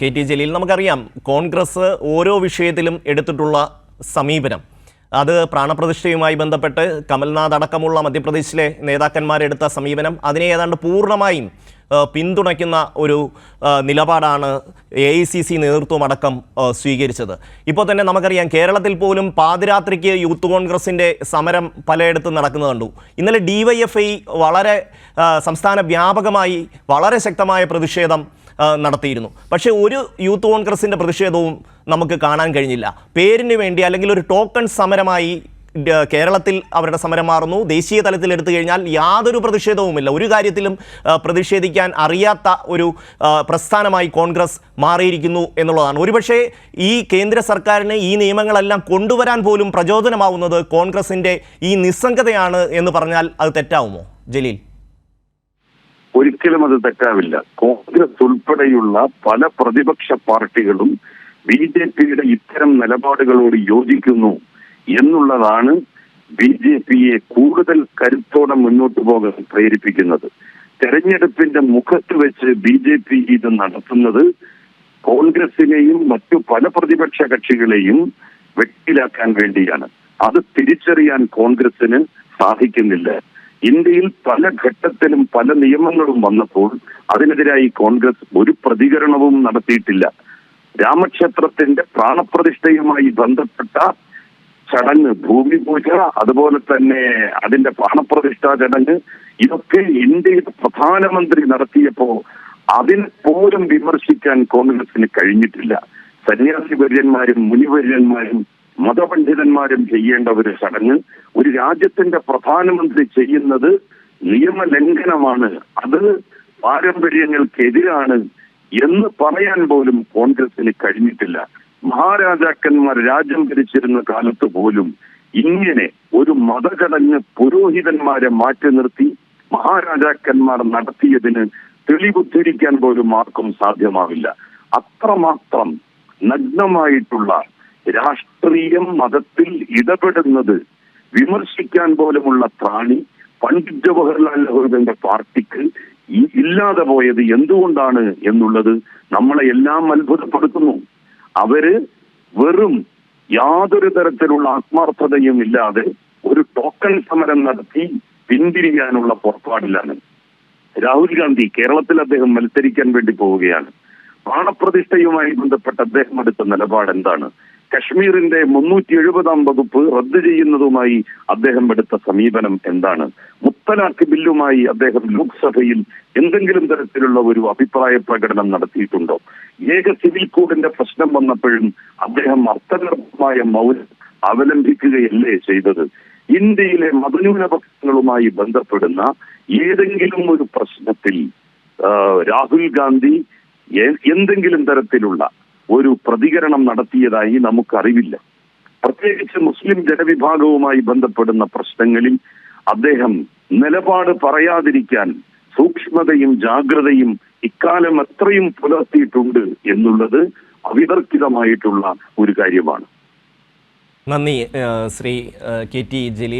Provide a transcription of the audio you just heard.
K T Jaleel നമുക്കറിയാം കോൺഗ്രസ് ഓരോ വിഷയത്തിലും എടുത്തിട്ടുള്ള സമീപനം. അത് പ്രാണപ്രതിഷ്ഠയുമായി ബന്ധപ്പെട്ട് കമൽനാഥ് അടക്കമുള്ള മധ്യപ്രദേശിലെ നേതാക്കന്മാരെടുത്ത സമീപനം അതിനെ ഏതാണ്ട് പൂർണമായും പിന്തുണയ്ക്കുന്ന ഒരു നിലപാടാണ് എ ഐ സി സി നേതൃത്വം അടക്കം സ്വീകരിച്ചത്. ഇപ്പോൾ തന്നെ നമുക്കറിയാം കേരളത്തിൽ പോലും പാതിരാത്രിക്ക് യൂത്ത് കോൺഗ്രസിന്റെ സമരം പലയിടത്തും നടക്കുന്നത് കണ്ടു. ഇന്നലെ ഡി വൈ എഫ് ഐ വളരെ സംസ്ഥാന വ്യാപകമായി വളരെ ശക്തമായ പ്രതിഷേധം നടത്തിയിരുന്നു. പക്ഷേ ഒരു യൂത്ത് കോൺഗ്രസിന്റെ പ്രതിഷേധവും നമുക്ക് കാണാൻ കഴിഞ്ഞില്ല. പേരിന് വേണ്ടി അല്ലെങ്കിൽ ഒരു ടോക്കൺ സമരമായി കേരളത്തിൽ അവരുടെ സമരം മാറുന്നു. ദേശീയ തലത്തിൽ എടുത്തു കഴിഞ്ഞാൽ യാതൊരു പ്രതിഷേധവുമില്ല. ഒരു കാര്യത്തിലും പ്രതിഷേധിക്കാൻ അറിയാത്ത ഒരു പ്രസ്ഥാനമായി കോൺഗ്രസ് മാറിയിരിക്കുന്നു എന്നുള്ളതാണ്. ഒരുപക്ഷേ ഈ കേന്ദ്ര സർക്കാരിന് ഈ നിയമങ്ങളെല്ലാം കൊണ്ടുവരാൻ പോലും പ്രചോദനമാവുന്നത് കോൺഗ്രസിന്റെ ഈ നിസ്സംഗതയാണ് എന്ന് പറഞ്ഞാൽ അത് തെറ്റാവുമോ? ജലീൽ. ഒരിക്കലും അത് തെറ്റാവില്ല. കോൺഗ്രസ് ഉൾപ്പെടെയുള്ള പല പ്രതിപക്ഷ പാർട്ടികളും ബി ജെ പിയുടെ ഇത്തരം നിലപാടുകളോട് യോജിക്കുന്നു എന്നുള്ളതാണ് ബി ജെ പിയെ കൂടുതൽ കരുത്തോടെ മുന്നോട്ട് പോകാൻ പ്രേരിപ്പിക്കുന്നത്. തെരഞ്ഞെടുപ്പിന്റെ മുഖത്ത് വെച്ച് ബി ജെ പി ഇത് നടത്തുന്നത് കോൺഗ്രസിനെയും മറ്റു പല പ്രതിപക്ഷ കക്ഷികളെയും വെട്ടിലാക്കാൻ വേണ്ടിയാണ്. അത് തിരിച്ചറിയാൻ കോൺഗ്രസിന് സാധിക്കുന്നില്ല. ഇന്ത്യയിൽ പല ഘട്ടത്തിലും പല നിയമങ്ങളും വന്നപ്പോൾ അതിനെതിരായി കോൺഗ്രസ് ഒരു പ്രതികരണവും നടത്തിയിട്ടില്ല. രാമക്ഷേത്രത്തിന്റെ പ്രാണപ്രതിഷ്ഠയുമായി ബന്ധപ്പെട്ട ചടങ്ങ് ഭൂമി പൂജ അതുപോലെ തന്നെ അതിന്റെ പ്രാണപ്രതിഷ്ഠാ ചടങ്ങ് ഇതൊക്കെ ഇന്ത്യയുടെ പ്രധാനമന്ത്രി നടത്തിയപ്പോ അതിനെ പോലും വിമർശിക്കാൻ കോൺഗ്രസിന് കഴിഞ്ഞിട്ടില്ല. സന്യാസി വര്യന്മാരും മുനിവര്യന്മാരും മതപണ്ഡിതന്മാരും ചെയ്യേണ്ട ഒരു ചടങ്ങ്. ഒരു രാജ്യത്തിന്റെ പ്രധാനമന്ത്രി ചെയ്യുന്നത് നിയമലംഘനമാണ്. അത് പാരമ്പര്യങ്ങൾക്കെതിരാണ് എന്ന് പറയാൻ പോലും കോൺഗ്രസിന് കഴിഞ്ഞിട്ടില്ല. മഹാരാജാക്കന്മാർ രാജ്യം ഭരിച്ചിരുന്ന കാലത്ത് പോലും ഇങ്ങനെ ഒരു മതചടങ്ങ് പുരോഹിതന്മാരെ മാറ്റി നിർത്തി മഹാരാജാക്കന്മാർ നടത്തിയതിന് തെളിവുദ്ധരിക്കാൻ പോലും ആർക്കും സാധ്യമാവില്ല. അത്രമാത്രം നഗ്നമായിട്ടുള്ള രാഷ്ട്രീയം മതത്തിൽ ഇടപെടുന്നത് വിമർശിക്കാൻ പോലുമുള്ള പ്രാണി പണ്ഡിറ്റ് ജവഹർലാൽ നെഹ്റുവിന്റെ പാർട്ടിക്ക് ഇല്ലാതെ പോയത് എന്തുകൊണ്ടാണ് എന്നുള്ളത് നമ്മളെ എല്ലാം അത്ഭുതപ്പെടുത്തുന്നു. അവർ വെറും യാതൊരു തരത്തിലുള്ള ആത്മാർത്ഥതയും ഇല്ലാതെ ഒരു ടോക്കൺ സമരം നടത്തി പിന്തിരിയാനുള്ള പുറപ്പാടിലാണ്. രാഹുൽ ഗാന്ധി കേരളത്തിൽ അദ്ദേഹം മത്സരിക്കാൻ വേണ്ടി പോവുകയാണ്. പ്രാണപ്രതിഷ്ഠയുമായി ബന്ധപ്പെട്ട് അദ്ദേഹം എടുത്ത നിലപാട് എന്താണ് കശ്മീരിന്റെ മുന്നൂറ്റി എഴുപതാം വകുപ്പ് റദ്ദ് ചെയ്യുന്നതുമായി അദ്ദേഹം എടുത്ത സമീപനം എന്താണ്? മുത്തലാഖ് ബില്ലുമായി അദ്ദേഹം ലോക്സഭയിൽ എന്തെങ്കിലും തരത്തിലുള്ള ഒരു അഭിപ്രായ പ്രകടനം നടത്തിയിട്ടുണ്ടോ? ഏക സിവിൽ കോഡിന്റെ പ്രശ്നം വന്നപ്പോഴും അദ്ദേഹം അർത്ഥഗർഭമായ മൗനം അവലംബിക്കുകയല്ലേ ചെയ്തത്? ഇന്ത്യയിലെ മതന്യൂനപക്ഷങ്ങളുമായി ബന്ധപ്പെടുന്ന ഏതെങ്കിലും ഒരു പ്രശ്നത്തിൽ രാഹുൽ ഗാന്ധി എന്തെങ്കിലും തരത്തിലുള്ള ഒരു പ്രതികരണം നടത്തിയതായി നമുക്കറിവില്ല. പ്രത്യേകിച്ച് മുസ്ലിം ജനവിഭാഗവുമായി ബന്ധപ്പെടുന്ന പ്രശ്നങ്ങളിൽ അദ്ദേഹം നിലപാട് പറയാതിരിക്കാൻ സൂക്ഷ്മതയും ജാഗ്രതയും ഇക്കാലം അത്രയും പുലർത്തിയിട്ടുണ്ട് എന്നുള്ളത് അവിതർക്കിതമായിട്ടുള്ള ഒരു കാര്യമാണ്. നന്ദി ശ്രീ കെ ടി ജലീൽ